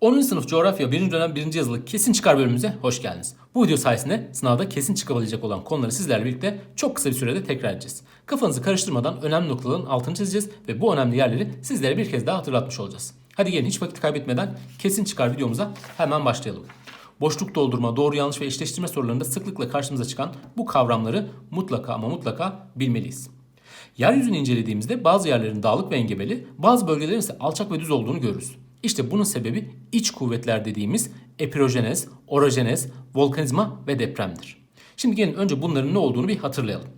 10. sınıf coğrafya 1. dönem 1. yazılı kesin çıkar bölümümüze hoş geldiniz. Bu video sayesinde sınavda kesin çıkabilecek olan konuları sizlerle birlikte çok kısa bir sürede tekrar edeceğiz. Kafanızı karıştırmadan önemli noktaların altını çizeceğiz ve bu önemli yerleri sizlere bir kez daha hatırlatmış olacağız. Hadi gelin hiç vakit kaybetmeden kesin çıkar videomuza hemen başlayalım. Boşluk doldurma, doğru yanlış ve eşleştirme sorularında sıklıkla karşımıza çıkan bu kavramları mutlaka ama mutlaka bilmeliyiz. Yeryüzünü incelediğimizde bazı yerlerin dağlık ve engebeli, bazı bölgelerin ise alçak ve düz olduğunu görürüz. İşte bunun sebebi iç kuvvetler dediğimiz epirojenez, orojenez, volkanizma ve depremdir. Şimdi gelin önce bunların ne olduğunu bir hatırlayalım.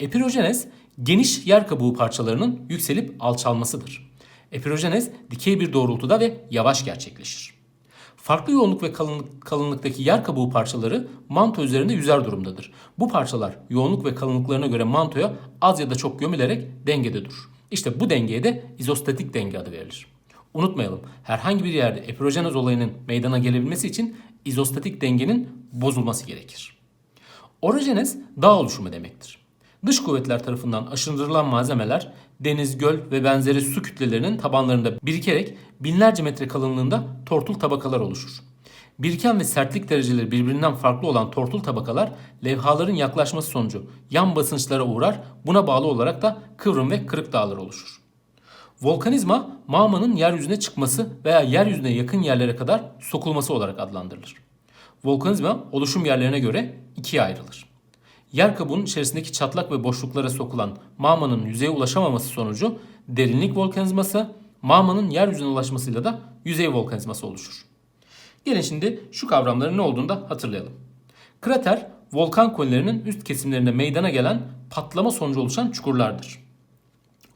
Epirojenez geniş yer kabuğu parçalarının yükselip alçalmasıdır. Epirojenez dikey bir doğrultuda ve yavaş gerçekleşir. Farklı yoğunluk ve kalınlık, kalınlıktaki yer kabuğu parçaları manto üzerinde yüzer durumdadır. Bu parçalar yoğunluk ve kalınlıklarına göre mantoya az ya da çok gömülerek dengede durur. İşte bu dengeye de izostatik denge adı verilir. Unutmayalım herhangi bir yerde epirojenez olayının meydana gelebilmesi için izostatik dengenin bozulması gerekir. Orojenez dağ oluşumu demektir. Dış kuvvetler tarafından aşındırılan malzemeler deniz, göl ve benzeri su kütlelerinin tabanlarında birikerek binlerce metre kalınlığında tortul tabakalar oluşur. Biriken ve sertlik dereceleri birbirinden farklı olan tortul tabakalar levhaların yaklaşması sonucu yan basınçlara uğrar. Buna bağlı olarak da kıvrım ve kırık dağlar oluşur. Volkanizma mağmanın yeryüzüne çıkması veya yeryüzüne yakın yerlere kadar sokulması olarak adlandırılır. Volkanizma oluşum yerlerine göre ikiye ayrılır. Yer kabuğunun içerisindeki çatlak ve boşluklara sokulan mağmanın yüzeye ulaşamaması sonucu derinlik volkanizması, mağmanın yeryüzüne ulaşmasıyla da yüzey volkanizması oluşur. Gelin şimdi şu kavramların ne olduğunu da hatırlayalım. Krater, volkan konilerinin üst kesimlerinde meydana gelen patlama sonucu oluşan çukurlardır.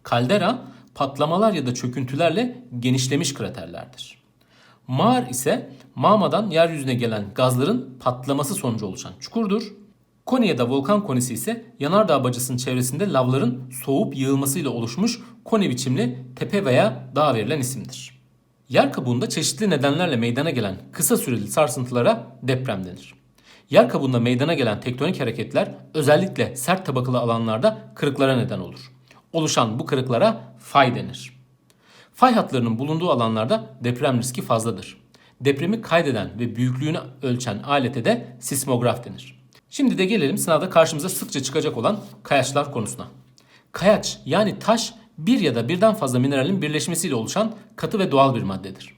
Kaldera, patlamalar ya da çöküntülerle genişlemiş kraterlerdir. Mağar ise mağmadan yeryüzüne gelen gazların patlaması sonucu oluşan çukurdur. Koni ya da volkan konisi ise yanardağ bacasının çevresinde lavların soğup yığılmasıyla oluşmuş koni biçimli tepe veya dağ verilen isimdir. Yer kabuğunda çeşitli nedenlerle meydana gelen kısa süreli sarsıntılara deprem denir. Yer kabuğunda meydana gelen tektonik hareketler özellikle sert tabakalı alanlarda kırıklara neden olur. Oluşan bu kırıklara fay denir. Fay hatlarının bulunduğu alanlarda deprem riski fazladır. Depremi kaydeden ve büyüklüğünü ölçen alete de sismograf denir. Şimdi de gelelim sınavda karşımıza sıkça çıkacak olan kayaçlar konusuna. Kayaç yani taş bir ya da birden fazla mineralin birleşmesiyle oluşan katı ve doğal bir maddedir.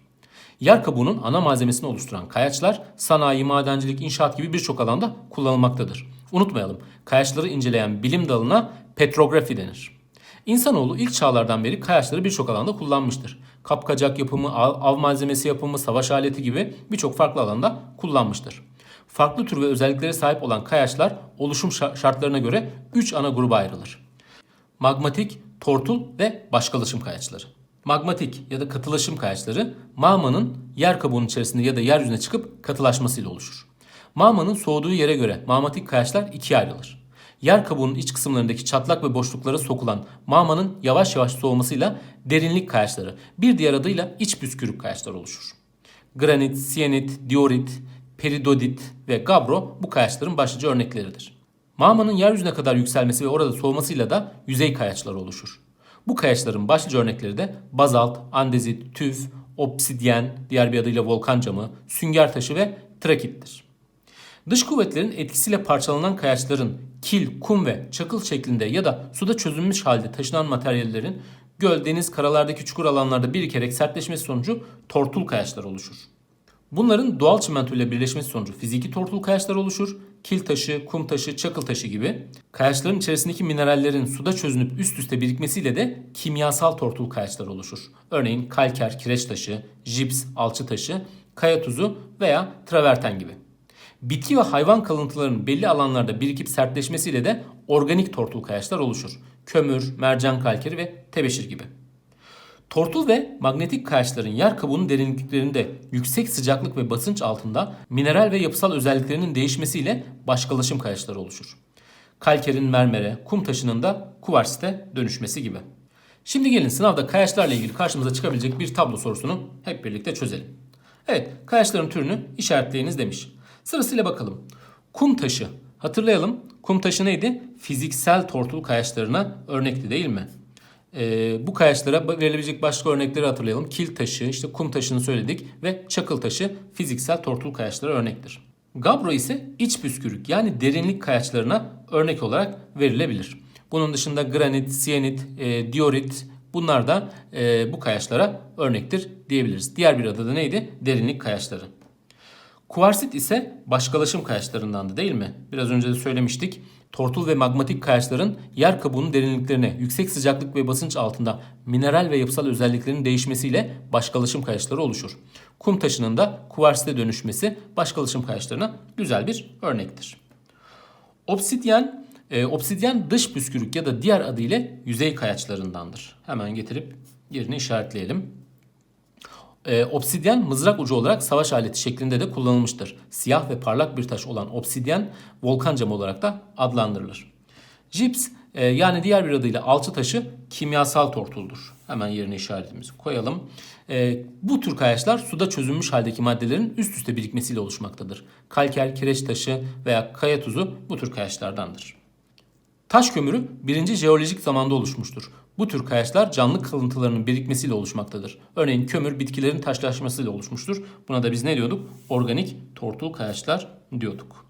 Yer kabuğunun ana malzemesini oluşturan kayaçlar sanayi, madencilik, inşaat gibi birçok alanda kullanılmaktadır. Unutmayalım, kayaçları inceleyen bilim dalına petrografi denir. İnsanoğlu ilk çağlardan beri kayaçları birçok alanda kullanmıştır. Kapkacak yapımı, av, malzemesi yapımı, savaş aleti gibi birçok farklı alanda kullanmıştır. Farklı tür ve özelliklere sahip olan kayaçlar oluşum şartlarına göre 3 ana gruba ayrılır. Magmatik, tortul ve başkalaşım kayaçları. Magmatik ya da katılaşım kayaçları mağmanın yer kabuğunun içerisinde ya da yeryüzüne çıkıp katılaşmasıyla oluşur. Mağmanın soğuduğu yere göre magmatik kayaçlar ikiye ayrılır. Yer kabuğunun iç kısımlarındaki çatlak ve boşluklara sokulan mağmanın yavaş yavaş soğumasıyla derinlik kayaçları, bir diğer adıyla iç püskürük kayaçlar oluşur. Granit, siyenit, diorit, peridodit ve gabro bu kayaçların başlıca örnekleridir. Mağmanın yeryüzüne kadar yükselmesi ve orada soğumasıyla da yüzey kayaçları oluşur. Bu kayaçların başlıca örnekleri de bazalt, andezit, tüf, obsidyen, diğer bir adıyla volkan camı, sünger taşı ve trakittir. Dış kuvvetlerin etkisiyle parçalanan kayaçların kil, kum ve çakıl şeklinde ya da suda çözülmüş halde taşınan materyallerin göl, deniz, karalardaki çukur alanlarda birikerek sertleşmesi sonucu tortul kayaçlar oluşur. Bunların doğal çimento ile birleşmesi sonucu fiziki tortul kayaçlar oluşur. Kil taşı, kum taşı, çakıl taşı gibi. Kayaçların içerisindeki minerallerin suda çözünüp üst üste birikmesiyle de kimyasal tortul kayaçlar oluşur. Örneğin kalker, kireç taşı, jips, alçı taşı, kaya tuzu veya traverten gibi. Bitki ve hayvan kalıntılarının belli alanlarda birikip sertleşmesiyle de organik tortul kayaçlar oluşur. Kömür, mercan kalkeri ve tebeşir gibi. Tortul ve magnetik kayaçların yer kabuğunun derinliklerinde yüksek sıcaklık ve basınç altında mineral ve yapısal özelliklerinin değişmesiyle başkalaşım kayaçları oluşur. Kalkerin mermere, kum taşının da kuvarsite dönüşmesi gibi. Şimdi gelin sınavda kayaçlarla ilgili karşımıza çıkabilecek bir tablo sorusunu hep birlikte çözelim. Evet, kayaçların türünü işaretleyiniz demiş. Sırasıyla bakalım. Kum taşı. Hatırlayalım. Kum taşı neydi? Fiziksel tortul kayaçlarına örnekti değil mi? Ee, bu kayaçlara verilebilecek başka örnekleri hatırlayalım. Kil taşı, işte kum taşını söyledik ve çakıl taşı fiziksel tortul kayaçlara örnektir. Gabbro ise iç püskürük yani derinlik kayaçlarına örnek olarak verilebilir. Bunun dışında granit, siyenit, e, diorit bunlar da e, bu kayaçlara örnektir diyebiliriz. Diğer bir adı da neydi? Derinlik kayaçları. Kuvarsit ise başkalaşım kayaçlarındandı değil mi? Biraz önce de söylemiştik. Tortul ve magmatik kayaçların yer kabuğunun derinliklerine yüksek sıcaklık ve basınç altında mineral ve yapısal özelliklerinin değişmesiyle başkalaşım kayaçları oluşur. Kum taşının da kuvarsite dönüşmesi başkalaşım kayaçlarına güzel bir örnektir. Obsidyen, e, obsidyen dış püskürük ya da diğer adıyla yüzey kayaçlarındandır. Hemen getirip yerini işaretleyelim. E, obsidyen mızrak ucu olarak savaş aleti şeklinde de kullanılmıştır. Siyah ve parlak bir taş olan obsidyen volkan camı olarak da adlandırılır. Jips e, yani diğer bir adıyla alçı taşı kimyasal tortuldur. Hemen yerine işaretimizi koyalım. E, bu tür kayaçlar suda çözülmüş haldeki maddelerin üst üste birikmesiyle oluşmaktadır. Kalker, kireç taşı veya kaya tuzu bu tür kayaçlardandır. Taş kömürü birinci jeolojik zamanda oluşmuştur. Bu tür kayaçlar canlı kalıntılarının birikmesiyle oluşmaktadır. Örneğin kömür bitkilerin taşlaşmasıyla oluşmuştur. Buna da biz ne diyorduk? Organik tortul kayaçlar diyorduk.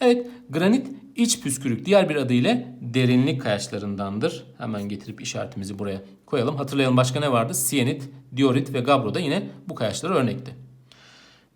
Evet, granit iç püskürük diğer bir adıyla derinlik kayaçlarındandır. Hemen getirip işaretimizi buraya koyalım. Hatırlayalım başka ne vardı? Siyenit, diorit ve gabbro da yine bu kayaçlara örnekti.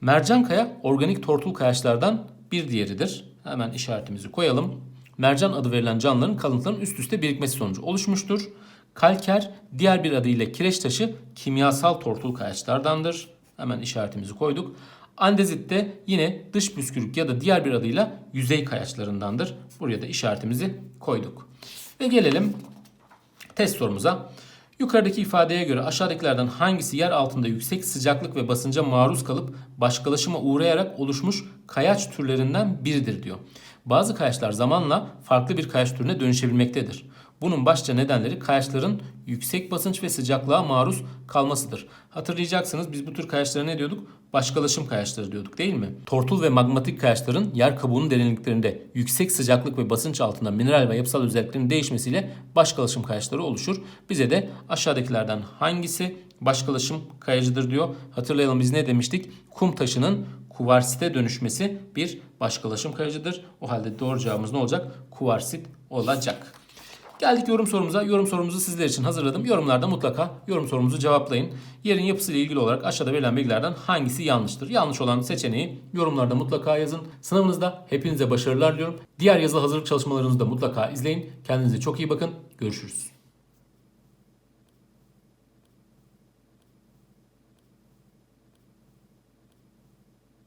Mercan kaya organik tortul kayaçlardan bir diğeridir. Hemen işaretimizi koyalım. Mercan adı verilen canlıların kalıntıların üst üste birikmesi sonucu oluşmuştur. Kalker diğer bir adıyla kireç taşı kimyasal tortul kayaçlardandır. Hemen işaretimizi koyduk. Andezit de yine dış püskürük ya da diğer bir adıyla yüzey kayaçlarındandır. Buraya da işaretimizi koyduk. Ve gelelim test sorumuza. Yukarıdaki ifadeye göre aşağıdakilerden hangisi yer altında yüksek sıcaklık ve basınca maruz kalıp başkalaşıma uğrayarak oluşmuş kayaç türlerinden biridir diyor. Bazı kayaçlar zamanla farklı bir kayaç türüne dönüşebilmektedir. Bunun başlıca nedenleri kayaçların yüksek basınç ve sıcaklığa maruz kalmasıdır. Hatırlayacaksınız biz bu tür kayaçlara ne diyorduk? Başkalaşım kayaçları diyorduk değil mi? Tortul ve magmatik kayaçların yer kabuğunun derinliklerinde yüksek sıcaklık ve basınç altında mineral ve yapısal özelliklerin değişmesiyle başkalaşım kayaçları oluşur. Bize de aşağıdakilerden hangisi başkalaşım kayacıdır diyor. Hatırlayalım biz ne demiştik? Kum taşının kuvarsite dönüşmesi bir başkalaşım kayacıdır. O halde doğru cevabımız ne olacak? Kuvarsit olacak. Geldik yorum sorumuza. Yorum sorumuzu sizler için hazırladım. Yorumlarda mutlaka yorum sorumuzu cevaplayın. Yerin yapısıyla ilgili olarak aşağıda verilen bilgilerden hangisi yanlıştır? Yanlış olan seçeneği yorumlarda mutlaka yazın. Sınavınızda hepinize başarılar diliyorum. Diğer yazılı hazırlık çalışmalarınızı da mutlaka izleyin. Kendinize çok iyi bakın. Görüşürüz.